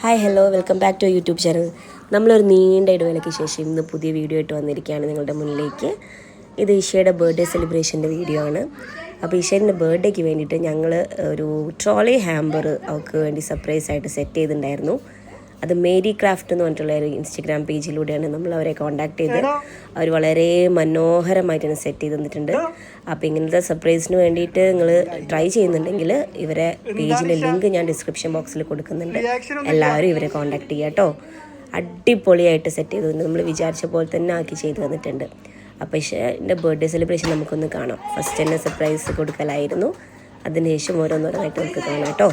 Hi hello welcome back to YouTube channel നമ്മളൊരു നീണ്ട ഇടവേളയ്ക്ക് ശേഷം ഇന്ന് പുതിയ വീഡിയോ ആയിട്ട് വന്നിരിക്കുകയാണ് നിങ്ങളുടെ മുന്നിലേക്ക്. ഇത് ഈശയുടെ ബർത്ത്ഡേ സെലിബ്രേഷന്റെ വീഡിയോ ആണ്. അപ്പോൾ ഇഷേന്റെ ബർത്ത്ഡേക്ക് വേണ്ടിയിട്ട് ഞങ്ങൾ ഒരു ട്രോളി ഹാമ്പർ അവൾക്ക് വേണ്ടി സർപ്രൈസ് ആയിട്ട് സെറ്റ് ചെയ്തിട്ടുണ്ടായിരുന്നു. അത് മേരി ക്രാഫ്റ്റ് എന്ന് പറഞ്ഞിട്ടുള്ള ഒരു ഇൻസ്റ്റഗ്രാം പേജിലൂടെയാണ് നമ്മൾ അവരെ കോൺടാക്ട് ചെയ്ത് അവർ വളരെ മനോഹരമായിട്ടാണ് സെറ്റ് ചെയ്ത് തന്നിട്ടുണ്ട്. അപ്പോൾ ഇങ്ങനത്തെ സർപ്രൈസിന് വേണ്ടിയിട്ട് നിങ്ങൾ ട്രൈ ചെയ്യുന്നുണ്ടെങ്കിൽ ഇവരെ പേജിലെ ലിങ്ക് ഞാൻ ഡിസ്ക്രിപ്ഷൻ ബോക്സിൽ കൊടുക്കുന്നുണ്ട്. എല്ലാവരും ഇവരെ കോൺടാക്ട് ചെയ്യുക കേട്ടോ. അടിപൊളിയായിട്ട് സെറ്റ് ചെയ്ത് നമ്മൾ വിചാരിച്ച പോലെ തന്നെ ആക്കി ചെയ്ത് തന്നിട്ടുണ്ട്. അപ്പോൾ പക്ഷേ എന്റെ ബർത്ത്ഡേ സെലിബ്രേഷൻ നമുക്കൊന്ന് കാണാം. ഫസ്റ്റ് തന്നെ സർപ്രൈസ് കൊടുക്കലായിരുന്നു. അതിനുശേഷം ഓരോന്നോരോന്നായിട്ട് നമുക്ക് കാണാം കേട്ടോ.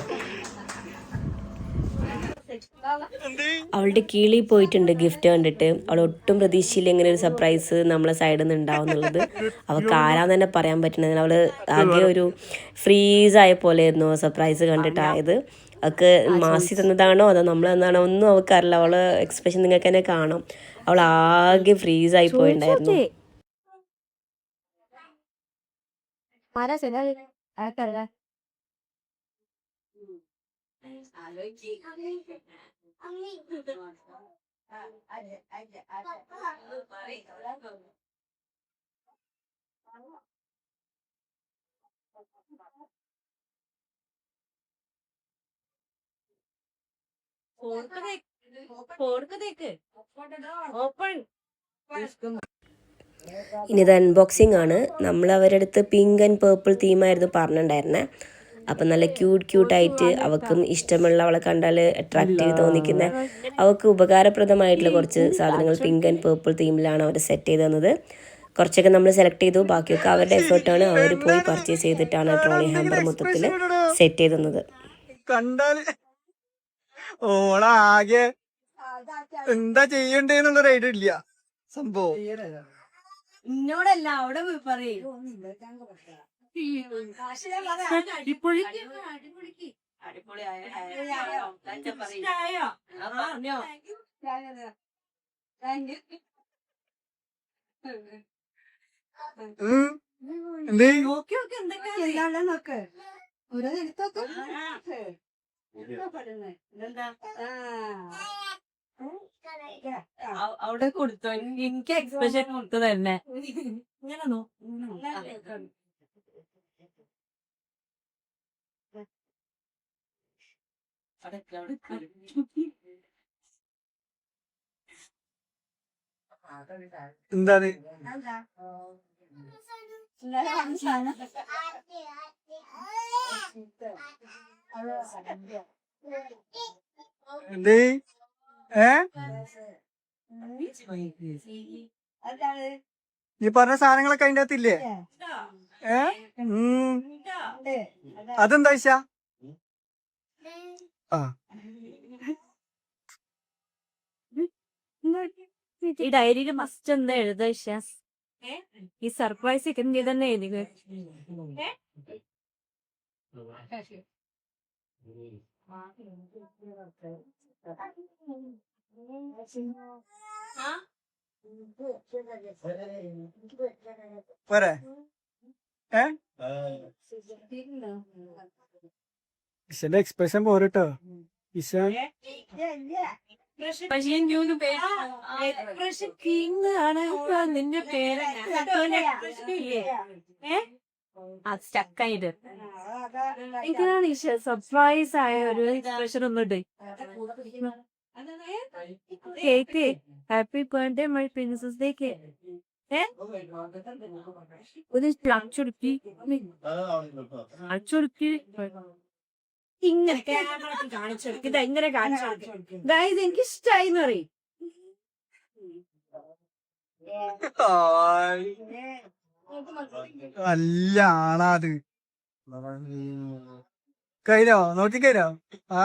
അവളുടെ കീഴിൽ പോയിട്ടുണ്ട് ഗിഫ്റ്റ് കണ്ടിട്ട്. അവൾ ഒട്ടും പ്രതീക്ഷയില്ല ഇങ്ങനെ ഒരു സർപ്രൈസ് നമ്മളെ സൈഡിൽ നിന്ന് ഉണ്ടാവും എന്നുള്ളത്. അവൾക്ക് ആരാന്ന് തന്നെ പറയാൻ പറ്റുന്നത് അവൾ ആകെ ഒരു ഫ്രീസ് ആയ പോലെയായിരുന്നു സർപ്രൈസ് കണ്ടിട്ടായത്. അവൾക്ക് മാസി തന്നതാണോ അതോ നമ്മൾ തന്നാണോ ഒന്നും അവൾക്കറിയില്ല അവൾ എക്സ്പ്രഷൻ നിങ്ങൾക്ക് തന്നെ കാണാം. അവൾ ആകെ ഫ്രീസ് ആയി പോയിണ്ടായിരുന്നു. 말 ഇനി ഇനിത് അൺബോക്സിംഗ് ആണ്. നമ്മൾ അവരുടെ അടുത്ത് പിങ്ക് ആൻഡ് പേർപ്പിൾ തീമായിരുന്നു പറഞ്ഞിട്ടുണ്ടായിരുന്നത് അപ്പം നല്ല ക്യൂട്ട് ക്യൂട്ടായിട്ട് അവൾക്കും ഇഷ്ടമുള്ള അവളെ കണ്ടാൽ അട്രാക്റ്റീവ് തോന്നിക്കുന്ന അവൾക്ക് ഉപകാരപ്രദമായിട്ടുള്ള കുറച്ച് സാധനങ്ങൾ പിങ്ക് ആൻഡ് പേർപ്പിൾ തീമിലാണ് അവർ സെറ്റ് ചെയ്ത് തന്നത്. കുറച്ചൊക്കെ നമ്മൾ സെലക്ട് ചെയ്തു. ബാക്കിയൊക്കെ അവരുടെ എഫേർട്ടാണ് അവർ പോയി പർച്ചേസ് ചെയ്തിട്ടാണ് ട്രോളി ഹാമ്പർ മൊത്തത്തിൽ സെറ്റ് ചെയ്ത് തന്നത്. ഓളാകെ എന്താ ചെയ്യണ്ടേന്നുള്ളൊരു ഐഡിയ ഇല്ല. സംഭവം. എന്നോടല്ല അവിടെ പോയി പറയും. എന്തേ നോക്കി നോക്കി നോക്ക് എടുത്തോക്ക് അവിടെ കൊടുത്തോ. എനിക്ക് എക്സ്പ്രഷൻ കൊടുത്തു തന്നെ ഇങ്ങനെ നോ എന്താണ്? എന്തേ? ഏ? നീ പറഞ്ഞ സാധനങ്ങളൊക്കെ അതിന്റെ അകത്തില്ലേ? ഏ. അതെന്താ ഈ ഡയറിയിൽ മസ്റ്റ് എന്താ എഴുതാ ഇഷാസ്. ഈ സർപ്രൈസ് നീ തന്നെ എഴുതുക പോരെ. ഏ? ഇഷന്റെ എക്സ്പ്രഷൻ പോരട്ടോ ഇപ്പൊ നിന്റെ പേര് സ്റ്റക്കായിട്ട് ഇതിനാണ് ഈശ സർപ്രൈസ് ആയ ഒരു എക്സ്പ്രഷൻ ഒന്നുണ്ട് cake happy birthday my princess day cake ഏ ഒരു അച്ചുടുക്കി അച്ചൊടുക്കി ഇങ്ങനെ ക്യാമറ കാണിച്ചു കൊടുക്കും. ഇത് എങ്ങനെ കാണിച്ചു കൊടുക്കും? ഗായ്സ് എനിക്ക് ഇഷ്ടമായി എന്ന് പറയും നല്ല ആണാത് കഴിഞ്ഞോ നോക്കി കഴിഞ്ഞോ ആ.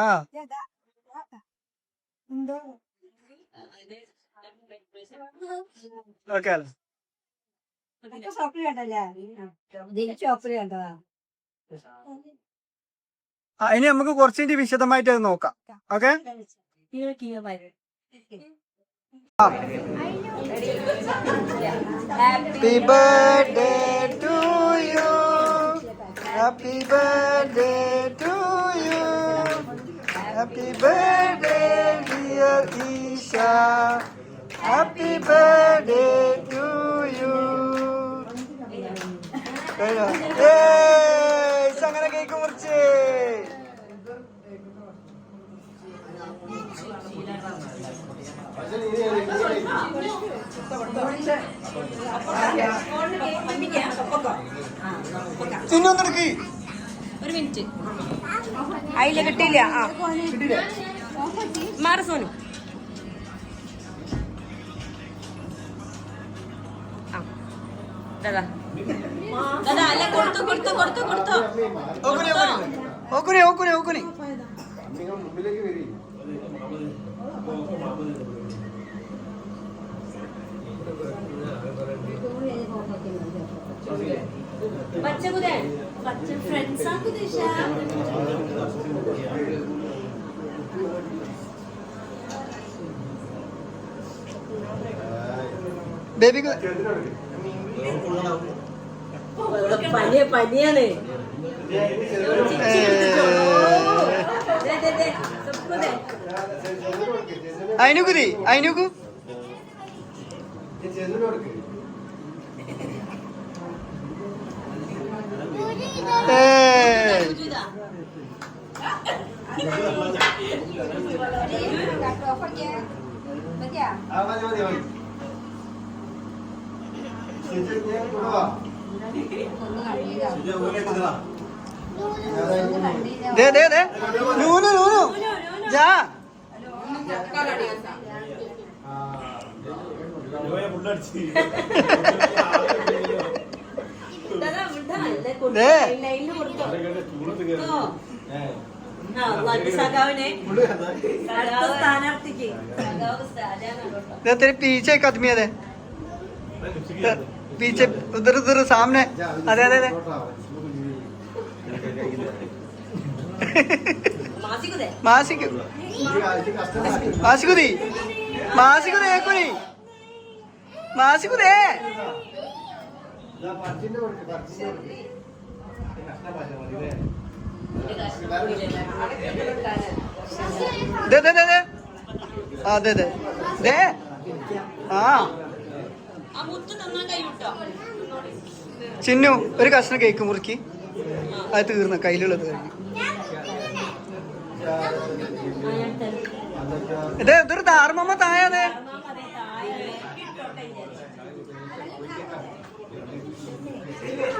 ഓക്കെ ഷോപ്പിൽ കണ്ടല്ലേ? ഷോപ്പിൽ കണ്ടതാ. ആ ഇനി നമുക്ക് കുറച്ചുകൂടി വിശദമായിട്ട് അത് നോക്കാം. Okay? Happy birthday to you happy birthday to you happy birthday dear Eesha happy birthday to you കഴിഞ്ഞോ കിട്ടിയില്ല. ആ. മാറി സോനു. ആ. ദാദാ. ദാദാ, അല്ല, കൊടുത്തു, കൊടുത്തു, കൊടുത്തു, കൊടുത്തു. ഓക്കുനി ഓക്കുനി ഓക്കുനി ഓക്കുനി പച്ച ഫ്രണ്ട്സ് ആണ് കുതേശ. ബേബിക്ക് പനിയ പനിയാണ് ദേ, ദേ. ദേ ദേ ദേ. നൂനു നൂനു ജാ. ദേ. ലൈനില് കൊടുത്തോ. കൊടുത്തോ. ആ, അള്ളാന്റെ സഖാവിനെ അടുത്ത സ്ഥാനാർത്ഥിക്ക് സഖാവ് സ്ഥാനാണ് കേട്ടോ. दे तेरे पीछे कदमी है दे दे, पीछे उधर उधर सामने अरे अरे अरे മാസിക്കുതേ. മാസിക്കു മാസിക്കുതി മാസിക്കുതേ കുനി മാസിക്കുതേ ദേ ദേ ദേ दे ആ ദേ ദേ. ദേ. ചിന്നു ഒരു കഷ്ണം കേക്ക് മുറുക്കി. അത് തീർന്ന കയ്യിലുള്ളത് ഇതേ ഇതൊരു ധാർമ്മമ്മ തായതേ അതെ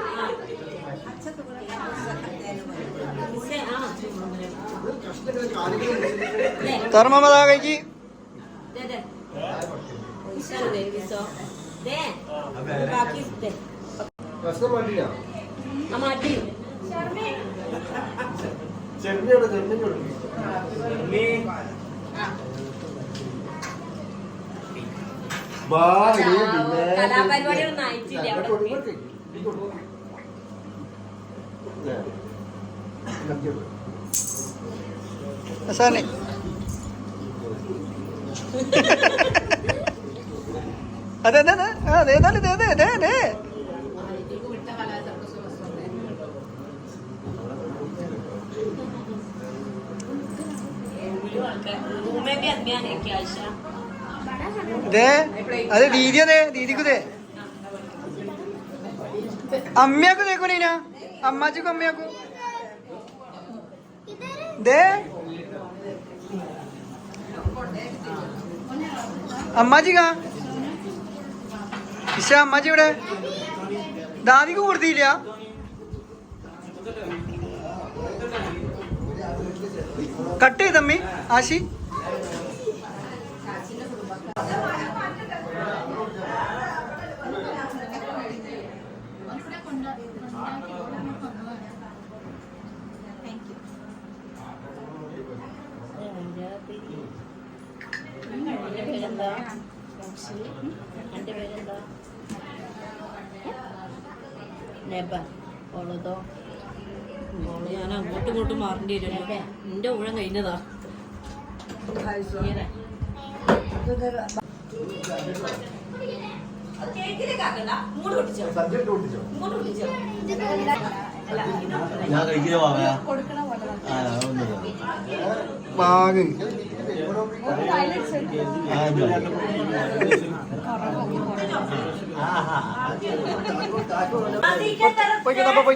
താഴെ ഇട്ടോട്ടെ വിചാരിച്ചു. മിസ്സേ, ആ. ദേ, ധർമ്മമ്മ താ കഴിക്ക് ദേ, ദേ. മിസ്സേ, ദേ, മിസ്സോ. ദേ, ബാക്കി ദേ. ആ മാറ്റി കലാപരിപാടികളൊന്നും ആയിട്ടില്ല അവിടെ സാറിനെ അതെ അതെ അതെ ആ, അതെ അതെ അതെ അതെ അതെ അതെ घूमे भी आदमी आने की आशा ദേ അത് ദീദി ദീദിക്കുതേ അമ്മയാക്കു തേക്കുണീന നീന. അമ്മാച്ചിക്കും അമ്മയാക്കു. ദേ. അമ്മാജി കാ അമ്മാച്ചി ഇവിടെ. ദാദിക്ക് കൊടുത്തില്ല. കട്ട് ചെയ്തമ്മി ആശി. പേരെന്താ? നെബ ഓളതോ ഓൾ ഞാൻ അങ്ങോട്ടും ഇങ്ങോട്ടും മാറേണ്ടി വരുമല്ലോ എന്റെ ഊഴം കഴിഞ്ഞതാ. പൊട്ടിച്ചോ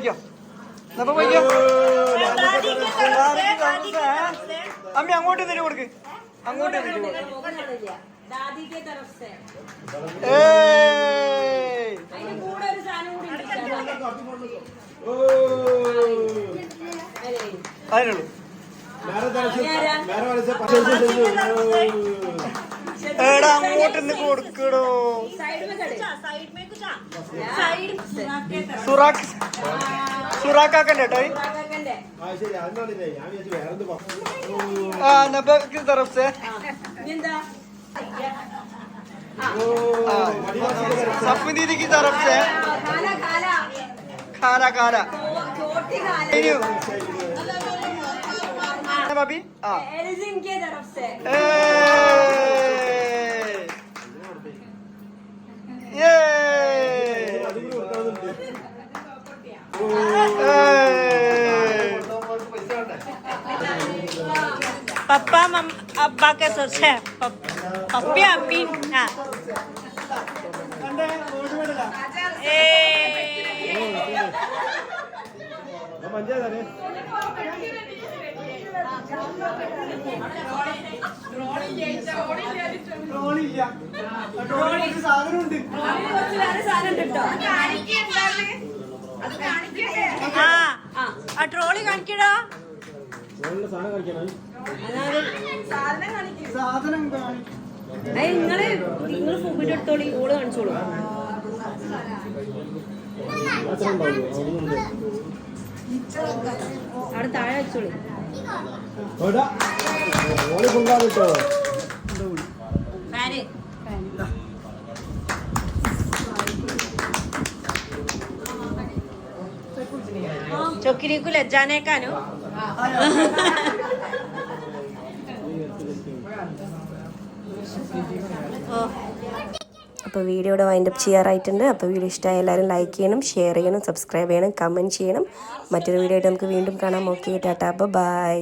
ഞാൻ അമ്മ അങ്ങോട്ട് തിരി കൊടുക്ക് അങ്ങോട്ട് തിരി കൊടുക്ക് ഏയ് അതിനുള്ളൂ എടാ അങ്ങോട്ട് നിന്ന് കൊടുക്കടോ സുറാഖ് സുറാക്കാക്കൻ്റെ കേട്ടോ ആ നബക്ക് तरफ से सपनी दीदी की तरफ़ से। खाना खाना। भाभी? की तरफ़ से ये पापा मम अब्बा के सोचे से ട്രോളി സാധനമുണ്ട് ആ. ആ. ട്രോളി കാണിക്കടാ. സാധനം കാണി നിങ്ങൾ നിങ്ങൾ ഫുഡ് എടുത്തോളി ഓൾ കാണിച്ചോളൂ. അവിടെ താഴെ വെച്ചോളൂ. ലജ്ജാനേക്കാനോ. ലജ്ജാനേക്കാനു അപ്പോൾ വീഡിയോ ഇവിടെ വൈൻഡപ്പ് ചെയ്യാറായിട്ടുണ്ട്. അപ്പോൾ വീഡിയോ ഇഷ്ടമായ എല്ലാവരും ലൈക്ക് ചെയ്യണം ഷെയർ ചെയ്യണം സബ്സ്ക്രൈബ് ചെയ്യണം കമന്റ് ചെയ്യണം. മറ്റൊരു വീഡിയോ ആയിട്ട് നമുക്ക് വീണ്ടും കാണാം. ഓക്കെ ടാറ്റാ അപ്പോൾ ബൈ